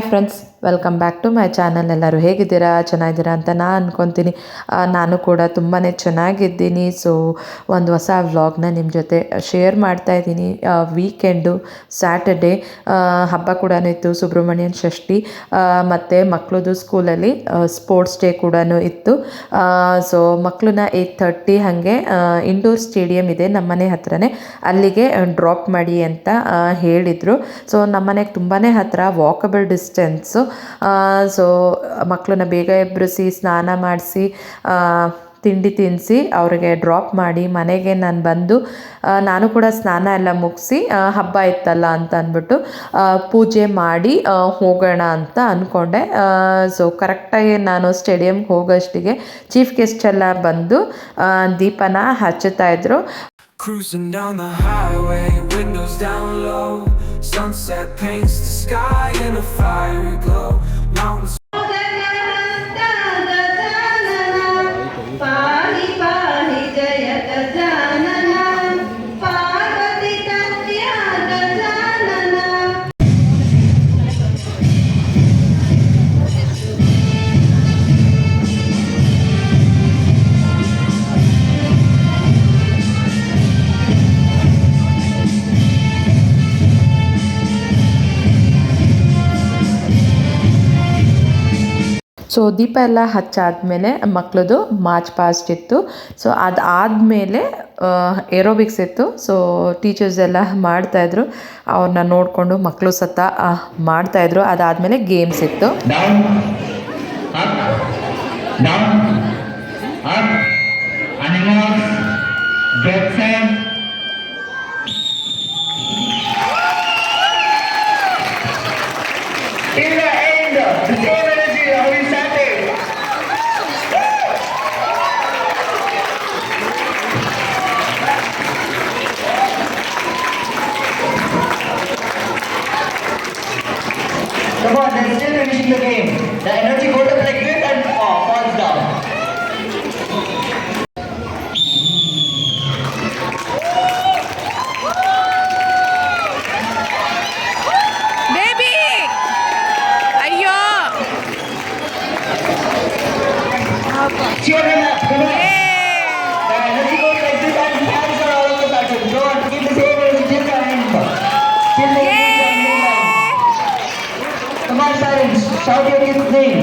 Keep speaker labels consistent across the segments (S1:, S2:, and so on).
S1: Hi friends, welcome back to my channel. ಎಲ್ಲರೂ ಹೇಗಿದ್ದೀರಾ? ಚೆನ್ನಾಗಿದ್ದೀರಾ ಅಂತ ನಾನು ಅಂದ್ಕೊತೀನಿ ನಾನು ಕೂಡ ತುಂಬಾ ಚೆನ್ನಾಗಿದ್ದೀನಿ. ಸೊ ಒಂದು ಹೊಸ ವ್ಲಾಗ್ನ ನಿಮ್ಮ ಜೊತೆ ಶೇರ್ ಮಾಡ್ತಾ ಇದ್ದೀನಿ. ವೀಕೆಂಡು ಸ್ಯಾಟರ್ಡೇ ಹಬ್ಬ ಕೂಡ ಇತ್ತು. ಸುಬ್ರಹ್ಮಣ್ಯನ್ ಷಷ್ಠಿ ಮತ್ತು ಮಕ್ಕಳದು ಸ್ಕೂಲಲ್ಲಿ ಸ್ಪೋರ್ಟ್ಸ್ ಡೇ ಕೂಡ ಇತ್ತು. ಸೊ ಮಕ್ಕಳನ್ನ ಏಯ್ಟ್ ಥರ್ಟಿ ಹಾಗೆ ಇಂಡೋರ್ ಸ್ಟೇಡಿಯಂ ಇದೆ ನಮ್ಮನೆ ಹತ್ರನೇ. ಅಲ್ಲಿಗೆ ಡ್ರಾಪ್ ಮಾಡಿ ಅಂತ ಹೇಳಿದರು. ಸೊ ನಮ್ಮನೆಗೆ ತುಂಬಾ ಹತ್ರ ವಾಕಬಲ್ ಡಿಸ್ಟೆನ್ಸು ಸೊ ಮಕ್ಕಳನ್ನ ಬೇಗ ಎಬ್ಬರಿಸಿ, ಸ್ನಾನ ಮಾಡಿಸಿ ತಿಂಡಿ ತಿನ್ನಿಸಿ ಅವರಿಗೆ ಡ್ರಾಪ್ ಮಾಡಿ, ಮನೆಗೆ ನಾನು ಬಂದು ನಾನು ಕೂಡ ಸ್ನಾನ ಎಲ್ಲ ಮುಗಿಸಿ ಹಬ್ಬ ಇತ್ತಲ್ಲ ಅಂತ ಅಂದ್ಬಿಟ್ಟು ಪೂಜೆ ಮಾಡಿ ಹೋಗೋಣ ಅಂತ ಅಂದ್ಕೊಂಡೆ ಸೊ ಕರೆಕ್ಟಾಗಿ ನಾನು ಸ್ಟೇಡಿಯಮ್ಗೆ ಹೋಗೋಷ್ಟಿಗೆ ಚೀಫ್ ಗೆಸ್ಟ್ ಎಲ್ಲ ಬಂದು ದೀಪನ ಹಚ್ಚುತ್ತಾ ಇದ್ರು.
S2: Sunset paints the sky in a fiery glow. Mountains
S1: so ದೀಪ ಎಲ್ಲ ಹಚ್ಚಾದ್ಮೇಲೆ ಮಕ್ಕಳದು ಮಾರ್ಚ್ ಪಾಸ್ಟ್ ಇತ್ತು. ಸೊ ಅದಾದಮೇಲೆ ಏರೋಬಿಕ್ಸ್ ಇತ್ತು. ಸೊ ಟೀಚರ್ಸ್ ಎಲ್ಲ ಮಾಡ್ತಾಯಿದ್ರು. ಅವ್ರನ್ನ ನೋಡಿಕೊಂಡು ಮಕ್ಕಳು ಸತ ಮಾಡ್ತಾಯಿದ್ರು. ಅದಾದಮೇಲೆ ಗೇಮ್ಸ್ ಇತ್ತು.
S3: Yeah. Come on, they're still finishing the game. The energy goes up like this Ele tem.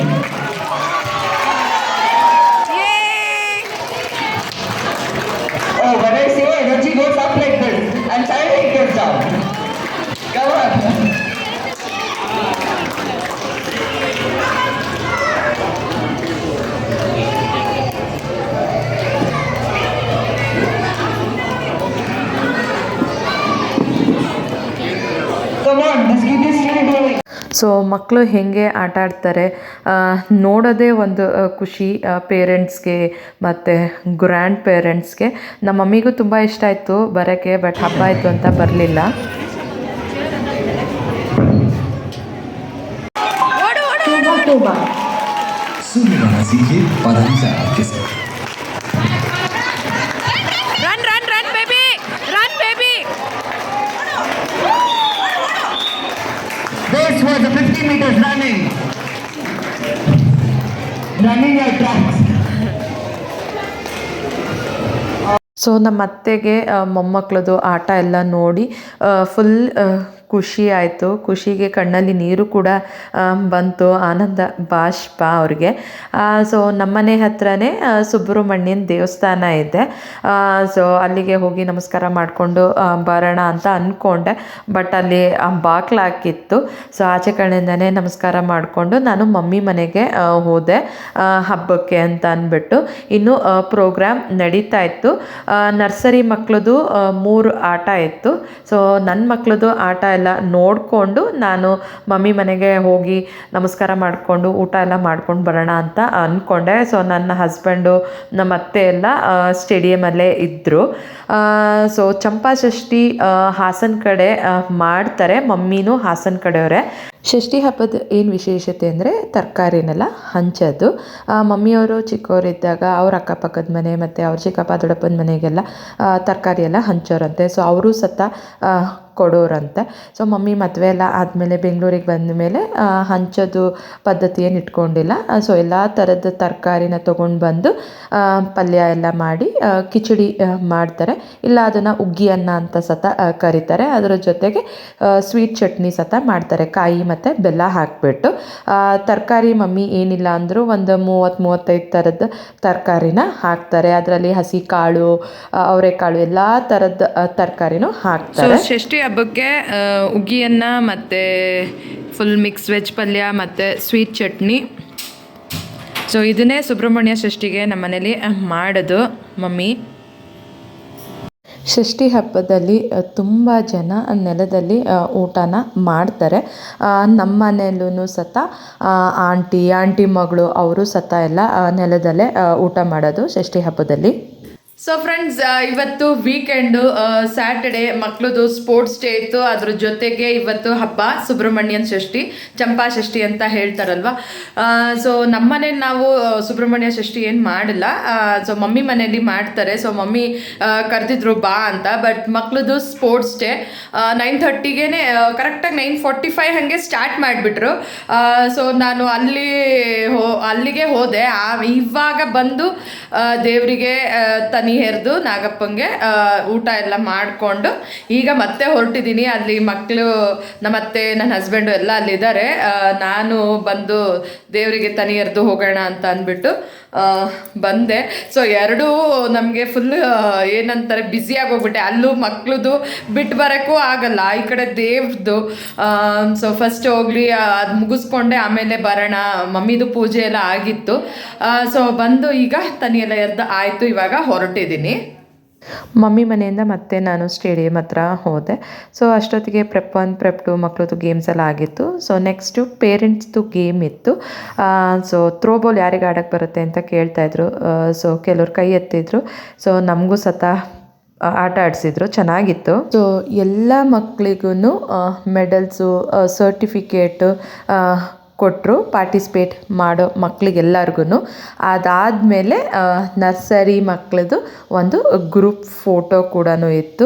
S1: So ಮಕ್ಕಳು ಹೇಗೆ ಆಟ ಆಡ್ತಾರೆ ಆ, ನೋಡೋದೇ ಒಂದು ಆ, ಖುಷಿ ಪೇರೆಂಟ್ಸ್ಗೆ ಮತ್ತು ಗ್ರ್ಯಾಂಡ್ ಪೇರೆಂಟ್ಸ್ಗೆ ನಮ್ಮ ಮಮ್ಮಿಗೂ ತುಂಬ ಇಷ್ಟ ಆಯಿತು ಬರೋಕ್ಕೆ ಬಟ್ ಹಬ್ಬ ಆಯಿತು ಅಂತ ಬರಲಿಲ್ಲ
S4: सुनने गाना सीखिए पधारिसा
S3: This was a 50 meters running. Running your tracks.
S1: So ನಮ್ಮ ಅತ್ತೆಗೆ ಮೊಮ್ಮಕ್ಕಳದು ಆಟ ಎಲ್ಲ ನೋಡಿ ಫುಲ್ ಖುಷಿ ಆಯಿತು. ಖುಷಿಗೆ ಕಣ್ಣಲ್ಲಿ ನೀರು ಕೂಡ ಬಂತು. ಆನಂದ, ಬಾಷ್ಪ ಅವ್ರಿಗೆ. ಸೊ ನಮ್ಮನೆ ಹತ್ರನೇ ಸುಬ್ರಹ್ಮಣ್ಯನ ದೇವಸ್ಥಾನ ಇದೆ. ಸೊ ಅಲ್ಲಿಗೆ ಹೋಗಿ ನಮಸ್ಕಾರ ಮಾಡಿಕೊಂಡು ಬರೋಣ ಅಂತ ಅಂದ್ಕೊಂಡೆ ಬಟ್ ಅಲ್ಲಿ ಬಾಕ್ಲಾಕಿತ್ತು ಸೊ ಆಚೆ ಕಡೆಯಿಂದನೇ ನಮಸ್ಕಾರ ಮಾಡಿಕೊಂಡು ನಾನು ಮಮ್ಮಿ ಮನೆಗೆ ಹೋದೆ. ಹಬ್ಬಕ್ಕೆ ಅಂತ ಅಂದ್ಬಿಟ್ಟು ಇನ್ನು ಪ್ರೋಗ್ರಾಮ್ ನಡೀತಾ ಇತ್ತು. ನರ್ಸರಿ ಮಕ್ಕಳದು ಮೂರು ಆಟ ಇತ್ತು. ಸೊ ನನ್ನ ಮಕ್ಕಳದು ಆಟ ಎಲ್ಲ ನೋಡಿಕೊಂಡು ನಾನು ಮಮ್ಮಿ ಮನೆಗೆ ಹೋಗಿ ನಮಸ್ಕಾರ ಮಾಡಿಕೊಂಡು ಊಟ ಎಲ್ಲ ಮಾಡ್ಕೊಂಡು ಬರೋಣ ಅಂತ ಅಂದ್ಕೊಂಡೆ ಸೊ ನನ್ನ ಹಸ್ಬೆಂಡು ನಮ್ಮ ಅತ್ತೆ ಎಲ್ಲ ಸ್ಟೇಡಿಯಮಲ್ಲೇ ಇದ್ದರು ಸೊ ಚಂಪಾಷಷ್ಠಿ ಹಾಸನ ಕಡೆ ಮಾಡ್ತಾರೆ. ಮಮ್ಮಿನೂ ಹಾಸನ ಕಡೆಯವರೇ. ಷಷ್ಠಿ ಹಬ್ಬದ ಏನು ವಿಶೇಷತೆ ಅಂದರೆ ತರಕಾರಿನೆಲ್ಲ ಹಂಚೋದು. ಮಮ್ಮಿಯವರು ಚಿಕ್ಕವರಿದ್ದಾಗ ಅವ್ರ ಅಕ್ಕಪಕ್ಕದ ಮನೆ ಮತ್ತು ಅವ್ರ ಚಿಕ್ಕಪ್ಪ ದೊಡ್ಡಪ್ಪನ ಮನೆಗೆಲ್ಲ ತರಕಾರಿ ಎಲ್ಲ ಹಂಚೋರಂತೆ. ಸೊ ಅವರು ಸತ ಕೊಡೋರಂತೆ. ಸೊ ಮಮ್ಮಿ ಮದುವೆ ಎಲ್ಲ ಆದಮೇಲೆ ಬೆಂಗಳೂರಿಗೆ ಬಂದ ಮೇಲೆ ಹಂಚೋದು ಪದ್ಧತಿ ಏನು ಇಟ್ಕೊಂಡಿಲ್ಲ. ಸೊ ಎಲ್ಲ ಥರದ ತರಕಾರಿನ ತೊಗೊಂಡು ಬಂದು ಪಲ್ಯ ಎಲ್ಲ ಮಾಡಿ ಕಿಚಡಿ ಮಾಡ್ತಾರೆ. ಇಲ್ಲ, ಅದನ್ನು ಉಗ್ಗಿ ಅನ್ನ ಅಂತ ಸತ ಕರೀತಾರೆ. ಅದರ ಜೊತೆಗೆ ಸ್ವೀಟ್ ಚಟ್ನಿ ಸತ ಮಾಡ್ತಾರೆ. ಕಾಯಿ ಮತ್ತು ಬೆಲ್ಲ ಹಾಕಿಬಿಟ್ಟು ತರಕಾರಿ ಮಮ್ಮಿ ಏನಿಲ್ಲ ಅಂದರೂ ಒಂದು ಮೂವತ್ತು ಮೂವತ್ತೈದು ಥರದ ತರಕಾರಿನ ಹಾಕ್ತಾರೆ. ಅದರಲ್ಲಿ ಹಸಿ ಕಾಳು ಅವರೆಕಾಳು ಎಲ್ಲ ಥರದ ತರಕಾರಿನೂ ಹಾಕ್ತಾರೆ.
S5: ಷಷ್ಠಿ ಹಬ್ಬಕ್ಕೆ ಆ, ಉಗ್ಗಿಯನ್ನ ಮತ್ತು ಫುಲ್ ಮಿಕ್ಸ್ ವೆಜ್ ಪಲ್ಯ ಮತ್ತು ಸ್ವೀಟ್ ಚಟ್ನಿ. ಸೊ ಇದನ್ನೇ ಸುಬ್ರಹ್ಮಣ್ಯ ಷಷ್ಠಿಗೆ ನಮ್ಮ ಮನೇಲಿ ಮಾಡೋದು ಮಮ್ಮಿ.
S1: ಷಷ್ಠಿ ಹಬ್ಬದಲ್ಲಿ ತುಂಬ ಜನ ನೆಲದಲ್ಲಿ ಊಟನ ಮಾಡ್ತಾರೆ. ನಮ್ಮ ಮನೆಯಲ್ಲೂ ಸತ ಆಂಟಿ ಆಂಟಿ ಮಗಳು, ಅವರು ಸತ ಎಲ್ಲ ನೆಲದಲ್ಲೇ ಊಟ ಮಾಡೋದು ಷಷ್ಠಿ ಹಬ್ಬದಲ್ಲಿ
S5: ಸೊ ಫ್ರೆಂಡ್ಸ್ ಇವತ್ತು ವೀಕೆಂಡು ಸ್ಯಾಟರ್ಡೆ ಮಕ್ಳದ್ದು ಸ್ಪೋರ್ಟ್ಸ್ ಡೇ ಇತ್ತು. ಅದ್ರ ಜೊತೆಗೆ ಇವತ್ತು ಹಬ್ಬ ಸುಬ್ರಹ್ಮಣ್ಯನ್ ಷಷ್ಠಿ ಚಂಪಾ ಷಷ್ಠಿ ಅಂತ ಹೇಳ್ತಾರಲ್ವ? ಸೊ ನಮ್ಮ ಮನೇಲಿ ನಾವು ಸುಬ್ರಹ್ಮಣ್ಯ ಷಷ್ಠಿ ಏನು ಮಾಡಿಲ್ಲ. ಸೊ ಮಮ್ಮಿ ಮನೇಲಿ ಮಾಡ್ತಾರೆ. ಸೊ ಮಮ್ಮಿ ಕರೆದಿದ್ರು ಬಾ ಅಂತ. ಬಟ್ ಮಕ್ಳದ್ದು ಸ್ಪೋರ್ಟ್ಸ್ ಡೇ ನೈನ್ ಥರ್ಟಿಗೆ ಕರೆಕ್ಟಾಗಿ ನೈನ್ ಫೋರ್ಟಿ ಫೈವ್ ಹಾಗೆ ಸ್ಟಾರ್ಟ್ ಮಾಡಿಬಿಟ್ರು. ಸೊ ನಾನು ಅಲ್ಲಿ ಹೋ ಅಲ್ಲಿಗೆ ಹೋದೆ. ಇವಾಗ ಬಂದು ದೇವರಿಗೆ ಆ, ತನಿ ಹೆರೆದು ನಾಗಪ್ಪಂಗೆ ಊಟ ಎಲ್ಲ ಮಾಡಿಕೊಂಡು, ಈಗ ಮತ್ತೆ ಹೊರಟಿದ್ದೀನಿ ಅಲ್ಲಿ ಮಕ್ಕಳು ನಮ್ಮತ್ತೆ ನನ್ನ ಹಸ್ಬೆಂಡು ಎಲ್ಲ ಅಲ್ಲಿದ್ದಾರೆ. ನಾನು ಬಂದು ದೇವರಿಗೆ ತನಿ ಎರೆದು ಹೋಗೋಣ ಅಂತ ಅಂದ್ಬಿಟ್ಟು ಬಂದೆ. ಸೊ ಎರಡೂ ನಮಗೆ ಫುಲ್ ಏನಂತಾರೆ ಬ್ಯುಸಿಯಾಗಿ ಹೋಗ್ಬಿಟ್ಟೆ ಅಲ್ಲೂ ಮಕ್ಳದ್ದು ಬಿಟ್ಟು ಬರೋಕ್ಕೂ ಆಗಲ್ಲ. ಈ ಕಡೆ ದೇವ್ರದ್ದು ಸೊ ಫಸ್ಟ್ ಹೋಗ್ಲಿ ಅದು ಮುಗಿಸ್ಕೊಂಡೆ, ಆಮೇಲೆ ಬರೋಣ. ಮಮ್ಮಿದು ಪೂಜೆ ಎಲ್ಲ ಆಗಿತ್ತು. ಸೊ ಬಂದು ಈಗ ತನಿ ಎಲ್ಲ ಎರ್ದು ಆಯಿತು. ಇವಾಗ ಹೊರಟಿದ್ದೀನಿ
S1: ಮಮ್ಮಿ ಮನೆಯಿಂದ ಮತ್ತೆ ನಾನು ಸ್ಟೇಡಿಯಂ ಹತ್ರ ಹೋದೆ. ಸೊ ಅಷ್ಟೊತ್ತಿಗೆ ಪ್ರೆಪ್ ಒನ್ ಪ್ರೆಪ್ ಟು ಮಕ್ಕಳದ್ದು ಗೇಮ್ಸ್ ಎಲ್ಲ ಆಗಿತ್ತು. ಸೊ ನೆಕ್ಸ್ಟು ಪೇರೆಂಟ್ಸ್ದು ಗೇಮ್ ಇತ್ತು. ಸೊ ಥ್ರೋಬಾಲ್ ಯಾರಿಗೆ ಆಡೋಕ್ಕೆ ಬರುತ್ತೆ ಅಂತ ಕೇಳ್ತಾಯಿದ್ರು ಸೊ ಕೆಲವ್ರು ಕೈ ಎತ್ತಿದ್ರು. ಸೊ ನಮಗೂ ಸತ ಆಟ ಆಡಿಸಿದ್ರು. ಚೆನ್ನಾಗಿತ್ತು. ಸೊ ಎಲ್ಲ ಮಕ್ಕಳಿಗೂ ಮೆಡಲ್ಸು ಸರ್ಟಿಫಿಕೇಟು ಕೊಟ್ಟರು ಪಾರ್ಟಿಸಿಪೇಟ್ ಮಾಡೋ ಮಕ್ಕಳಿಗೆಲ್ಲರಿಗೂ ಅದಾದಮೇಲೆ ನರ್ಸರಿ ಮಕ್ಕಳದು ಒಂದು ಗ್ರೂಪ್ ಫೋಟೋ ಕೂಡ ಇತ್ತು.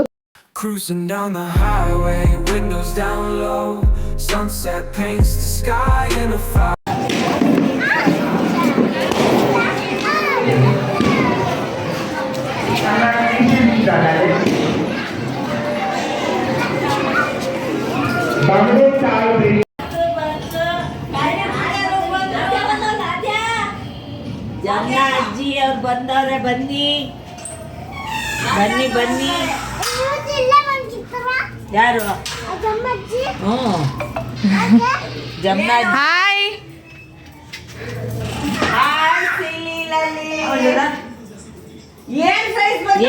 S5: ಹಾಯ್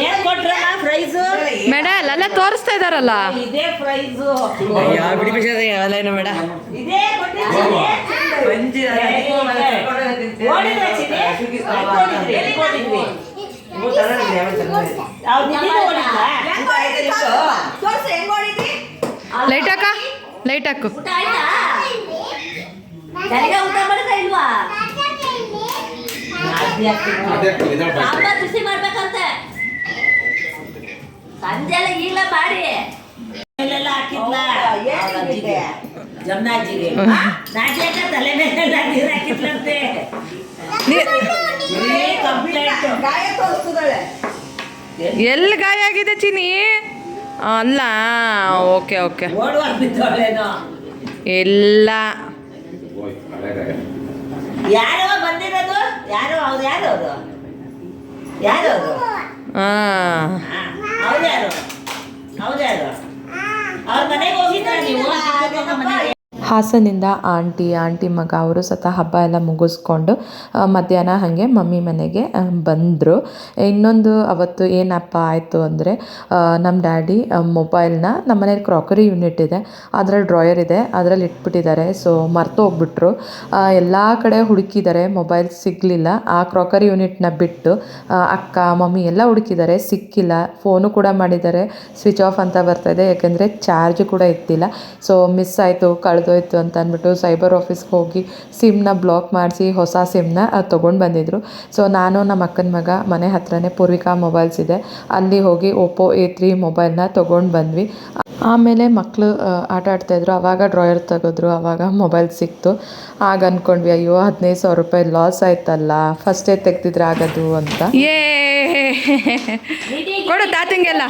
S6: ಏನ್ ಕೊಟ್ರಲ್ಲ ಪ್ರೈಸು
S5: ಮೇಡಲ್ ಅಲ್ಲ ತೋರಿಸ್ತಾ ಇದಾರಲ್ಲ
S6: ಇದೇ ಪ್ರೈಸು? ಎಲ್ಲಿ ಓಡಿದ್ರಿ?
S5: ಲೈಟ್ ಹಾಕ? ಲೈಟ್ ಹಾಕು.
S6: ಎಲ್ಲಿ
S5: ಗಾಯ ಆಗಿದೆ ಚಿನಿ ಅಲ್ಲ ಓಕೆ ಓಕೆ. ಇಲ್ಲ.
S6: ಯಾರೋ ಬಂದಿರೋದು? ಯಾರು ಅವ್ರು ಯಾರು ಅವರು? ಯಾರು ಅವರು?
S5: ಹಾಂ.
S6: ಅವ್ರು ಯಾರು? ಅವ್ರು ಯಾರು? ಅವ್ರ ಮನೆಗೆ ಹೋಗಿದ್ದಾರೆ ನೀವು? ಮನೆಗೆ?
S1: ಹಾಸನಿಂದ ಆಂಟಿ ಆಂಟಿ ಮಗ ಅವರು ಸತ ಹಬ್ಬ ಎಲ್ಲ ಮುಗಿಸ್ಕೊಂಡು ಮಧ್ಯಾಹ್ನ ಹಾಗೆ ಮಮ್ಮಿ ಮನೆಗೆ ಬಂದರು. ಇನ್ನೊಂದು ಅವತ್ತು ಏನಪ್ಪ ಆಯಿತು ಅಂದರೆ ನಮ್ಮ ಡ್ಯಾಡಿ ಮೊಬೈಲ್ನ ನಮ್ಮ ಮನೇಲಿ ಕ್ರಾಕರಿ ಯೂನಿಟ್ ಇದೆ, ಅದರಲ್ಲಿ ಡ್ರಾಯರ್ ಇದೆ, ಅದರಲ್ಲಿ ಇಟ್ಬಿಟ್ಟಿದ್ದಾರೆ, ಸೊ ಮರ್ತು ಹೋಗ್ಬಿಟ್ರು. ಎಲ್ಲ ಕಡೆ ಹುಡುಕಿದ್ದಾರೆ, ಮೊಬೈಲ್ ಸಿಗಲಿಲ್ಲ. ಆ ಕ್ರಾಕರಿ ಯೂನಿಟ್ನ ಬಿಟ್ಟು ಅಕ್ಕ, ಮಮ್ಮಿ ಎಲ್ಲ ಹುಡುಕಿದ್ದಾರೆ, ಸಿಕ್ಕಿಲ್ಲ. ಫೋನು ಕೂಡ ಮಾಡಿದ್ದಾರೆ, ಸ್ವಿಚ್ ಆಫ್ ಅಂತ ಬರ್ತಾಯಿದೆ ಯಾಕೆಂದರೆ ಚಾರ್ಜ್ ಕೂಡ ಇತ್ತಿಲ್ಲ ಸೊ ಮಿಸ್ ಆಯಿತು, ಕಳೆದೋಯ್ತು. ಆಗೋಯ್ತು ಅಂತ ಅಂದ್ಬಿಟ್ಟು ಸೈಬರ್ ಆಫೀಸ್ಗೆ ಹೋಗಿ ಸಿಮ್ನ ಬ್ಲಾಕ್ ಮಾಡಿಸಿ ಹೊಸ ಸಿಮ್ನ ತೊಗೊಂಡು ಬಂದಿದ್ರು. ಸೊ ನಾನು ನಮ್ಮ ಅಕ್ಕನ ಮಗ ಮನೆ ಹತ್ರನೇ ಪೂರ್ವಿಕಾ ಮೊಬೈಲ್ಸ್ ಇದೆ. ಅಲ್ಲಿ ಹೋಗಿ ಓಪೋ ಎ ತ್ರೀ ಮೊಬೈಲ್ನ ತೊಗೊಂಡು ಬಂದ್ವಿ. ಆಮೇಲೆ ಮಕ್ಕಳು ಆಟ ಆಡ್ತಾಯಿದ್ರು ಆವಾಗ ಡ್ರಾಯರ್ ತೆಗೆದ್ರು. ಆವಾಗ ಮೊಬೈಲ್ ಸಿಕ್ತು. ಆಗ ಅಂದ್ಕೊಂಡ್ವಿ ಅಯ್ಯೋ ಹದಿನೈದು ಸಾವಿರ ರೂಪಾಯಿ ಲಾಸ್ ಆಯ್ತಲ್ಲ. ಫಸ್ಟೇ ತೆಗ್ದಿದ್ರೆ ಆಗೋದು ಅಂತ.
S5: ಏ ಕೊಡು ತಾತಂಗೆಲ್ಲ.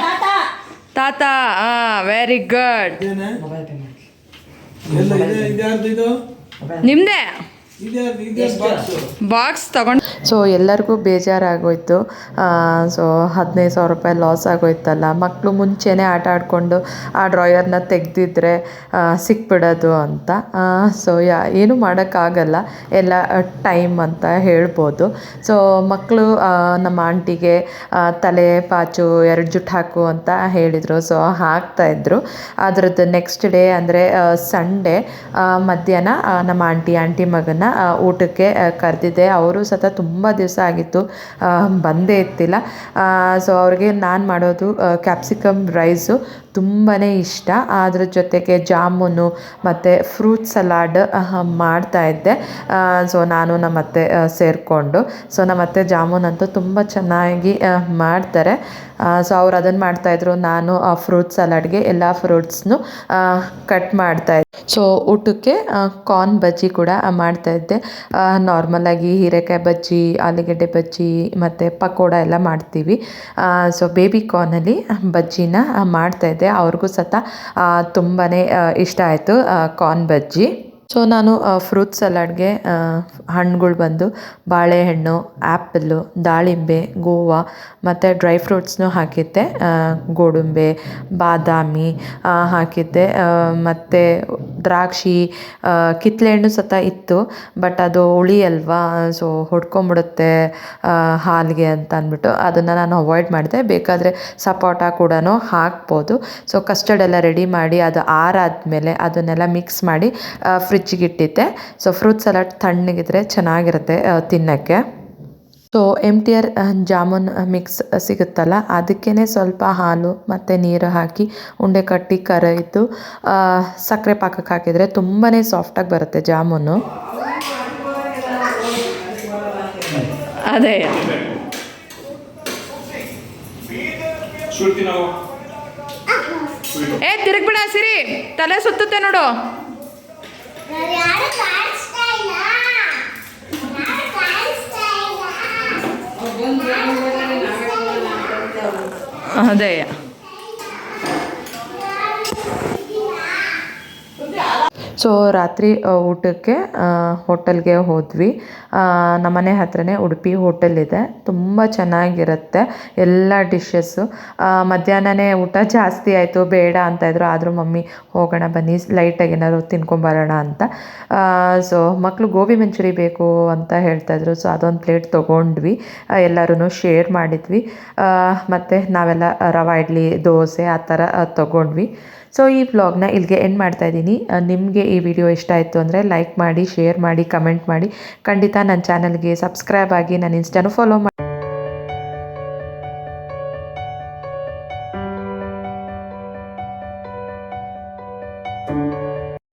S5: ತಾತ ಹಾಂ ವೆರಿ ಗುಡ್ ನಿಮ್ಮದೇ ಬಾಕ್ಸ್ ತಗೊಂಡು
S1: ಸೊ ಎಲ್ಲರಿಗೂ ಬೇಜಾರಾಗೋಯ್ತು. ಸೊ ಹದಿನೈದು ಸಾವಿರ ರೂಪಾಯಿ ಲಾಸ್ ಆಗೋಯ್ತಲ್ಲ. ಮಕ್ಕಳು ಮುಂಚೆನೇ ಆಟ ಆಡಿಕೊಂಡು ಆ ಡ್ರಾಯರ್ನ ತೆಗೆದಿದ್ರೆ ಸಿಕ್ಬಿಡೋದು ಅಂತ. ಸೊ ಯಾ ಏನು ಮಾಡೋಕ್ಕಾಗಲ್ಲ. ಎಲ್ಲ ಟೈಮ್ ಅಂತ ಹೇಳ್ಬೋದು. ಸೊ ಮಕ್ಕಳು ನಮ್ಮ ಆಂಟಿಗೆ ತಲೆ ಪಾಚು ಎರಡು ಜುಟ್ಟು ಹಾಕು ಅಂತ ಹೇಳಿದರು. ಸೊ ಹಾಕ್ತಾಯಿದ್ರು ಅದರದ್ದು ನೆಕ್ಸ್ಟ್ ಡೇ ಅಂದರೆ ಸಂಡೇ ಮಧ್ಯಾಹ್ನ ನಮ್ಮ ಆಂಟಿ ಆಂಟಿ ಮಗನ ಊಟಕ್ಕೆ ಕರೆದಿದ್ದೆ. ಅವರು ಸತ ತುಂಬ ದಿವಸ ಆಗಿತ್ತು. ಬಂದೇ ಇತ್ತಿಲ್ಲ ಸೊ ಅವ್ರಿಗೆ ನಾನು ಮಾಡೋದು ಕ್ಯಾಪ್ಸಿಕಮ್ ರೈಸು ತುಂಬಾ ಇಷ್ಟ. ಅದ್ರ ಜೊತೆಗೆ ಜಾಮೂನು ಮತ್ತು ಫ್ರೂಟ್ ಸಲಾಡ್ ಮಾಡ್ತಾಯಿದ್ದೆ ಸೊ ನಾನು ನಮ್ಮ ಅತ್ತೆ ಸೇರಿಕೊಂಡು. ಸೊ ನಮ್ಮ ಅತ್ತೆ ಜಾಮೂನ್ ಅಂತೂ ತುಂಬ ಚೆನ್ನಾಗಿ ಮಾಡ್ತಾರೆ. ಸೊ ಅವ್ರು ಅದನ್ನು ಮಾಡ್ತಾಯಿದ್ರು ನಾನು ಆ ಫ್ರೂಟ್ ಸಲಾಡ್ಗೆ ಎಲ್ಲ ಫ್ರೂಟ್ಸ್ನು ಕಟ್ ಮಾಡ್ತಾಯಿದ್ದೆ ಸೊ ಊಟಕ್ಕೆ ಕಾರ್ನ್ ಬಜ್ಜಿ ಕೂಡ ಮಾಡ್ತಾಯಿದ್ದೆ ನಾರ್ಮಲಾಗಿ ಹೀರೆಕಾಯಿ ಬಜ್ಜಿ, ಆಲೂಗಡ್ಡೆ ಬಜ್ಜಿ, ಮತ್ತು ಪಕೋಡ ಎಲ್ಲ ಮಾಡ್ತೀವಿ. ಸೊ ಬೇಬಿ ಕಾರ್ನಲ್ಲಿ ಬಜ್ಜಿನ ಮಾಡ್ತಾಯಿದ್ದೆ ಅವ್ರಿಗೂ ಸತ ತುಂಬಾ ಇಷ್ಟ ಆಯಿತು ಕಾರ್ನ್ ಬಜ್ಜಿ. ಸೊ ನಾನು ಫ್ರೂಟ್ ಸಲಾಡ್ಗೆ ಹಣ್ಣುಗಳು ಬಂದು ಬಾಳೆಹಣ್ಣು ಆ್ಯಪಲ್ಲು ದಾಳಿಂಬೆ, ಗೋವಾ ಮತ್ತು ಡ್ರೈ ಫ್ರೂಟ್ಸ್ನು ಹಾಕಿದ್ದೆ. ಗೋಡುಂಬೆ, ಬಾದಾಮಿ ಹಾಕಿದ್ದೆ. ಮತ್ತು ದ್ರಾಕ್ಷಿ ಕಿತ್ತಳೆ ಕಿತ್ಳೆ ಹಣ್ಣು ಸತ ಇತ್ತು, ಬಟ್ ಅದು ಹುಳಿ ಅಲ್ವಾ ಸೊ ಹೊಡ್ಕೊಂಬಿಡುತ್ತೆ ಹಾಲಿಗೆ ಅಂತ ಅಂದ್ಬಿಟ್ಟು ಅದನ್ನು ನಾನು ಅವಾಯ್ಡ್ ಮಾಡಿದೆ. ಬೇಕಾದರೆ ಸಪೋಟ ಕೂಡ ಹಾಕ್ಬೋದು. ಸೊ ಕಸ್ಟರ್ಡ್ ಎಲ್ಲ ರೆಡಿ ಮಾಡಿ ಅದು ಆರಾದ ಮೇಲೆ ಅದನ್ನೆಲ್ಲ ಮಿಕ್ಸ್ ಮಾಡಿ ಫ್ರಿಜ್ಜಿಗೆ ಇಟ್ಟಿದ್ದೆ ಸೊ ಫ್ರೂಟ್ ಸಲಾಡ್ ತಣ್ಣಗಿದ್ರೆ ಚೆನ್ನಾಗಿರುತ್ತೆ ತಿನ್ನೋಕ್ಕೆ. So M T R jamun mix ಸಿಗುತ್ತಲ್ಲ ಅದಕ್ಕೇ ಸ್ವಲ್ಪ ಹಾಲು ಮತ್ತು ನೀರು ಹಾಕಿ ಉಂಡೆ ಕಟ್ಟಿ ಕರಯಿತು ಸಕ್ಕರೆ ಪಾಕಕ್ಕೆ ಹಾಕಿದರೆ ತುಂಬಾ ಸಾಫ್ಟಾಗಿ ಬರುತ್ತೆ ಜಾಮೂನು.
S5: ಅದೇ. ಏ ತಿರುಗ್ಬಿಡ ಸಿರಿ. ತಲೆ ಸುತ್ತುತ್ತೆ ನೋಡು
S7: ಯಾರು ಕಾಣಿಸ್ತಾ ಇಲ್ಲ ಯಾರು ಕಾಣಿಸ್ತಾ ಇಲ್ಲ
S5: ಅದೇ
S1: ಸೊ ರಾತ್ರಿ ಊಟಕ್ಕೆ ಹೋಟೆಲ್ಗೆ ಹೋದ್ವಿ. ನಮ್ಮ ನಮ್ಮನೆ ಹತ್ರನೇ ಉಡುಪಿ ಹೋಟೆಲ್ ಇದೆ. ತುಂಬ ಚೆನ್ನಾಗಿರುತ್ತೆ ಎಲ್ಲ ಡಿಶಸ್ಸು ಮಧ್ಯಾಹ್ನನೇ ಊಟ ಜಾಸ್ತಿ ಆಯಿತು, ಬೇಡ ಅಂತ ಇದ್ರು. ಆದರೂ ಮಮ್ಮಿ, ಹೋಗೋಣ ಬನ್ನಿ ಲೈಟಾಗಿ ಏನಾದ್ರು ತಿನ್ಕೊಂಬರೋಣ ಅಂತ. ಸೊ ಮಕ್ಕಳು ಗೋಬಿ ಮಂಚೂರಿ ಬೇಕು ಅಂತ ಹೇಳ್ತಾಯಿದ್ರು ಸೊ ಅದೊಂದು ಪ್ಲೇಟ್ ತೊಗೊಂಡ್ವಿ. ಎಲ್ಲರೂ ಶೇರ್ ಮಾಡಿದ್ವಿ. ಮತ್ತು ನಾವೆಲ್ಲ ರವೆ, ಇಡ್ಲಿ, ದೋಸೆ ಆ ಥರ ತೊಗೊಂಡ್ವಿ. ಸೊ ಈ ವ್ಲಾಗ್ನ ಇಲ್ಲಿಗೆ ಎಂಡ್ ಮಾಡ್ತಾ ಇದ್ದೀನಿ. ನಿಮಗೆ ಈ ವಿಡಿಯೋ ಇಷ್ಟ ಆಯಿತು ಅಂದರೆ ಲೈಕ್ ಮಾಡಿ ಶೇರ್ ಮಾಡಿ ಕಮೆಂಟ್ ಮಾಡಿ. ಖಂಡಿತ ನನ್ನ ಚಾನಲ್ಗೆ ಸಬ್ಸ್ಕ್ರೈಬ್ ಆಗಿ ನನ್ನ ಇನ್ಸ್ಟಾನು ಫಾಲೋ ಮಾಡಿ.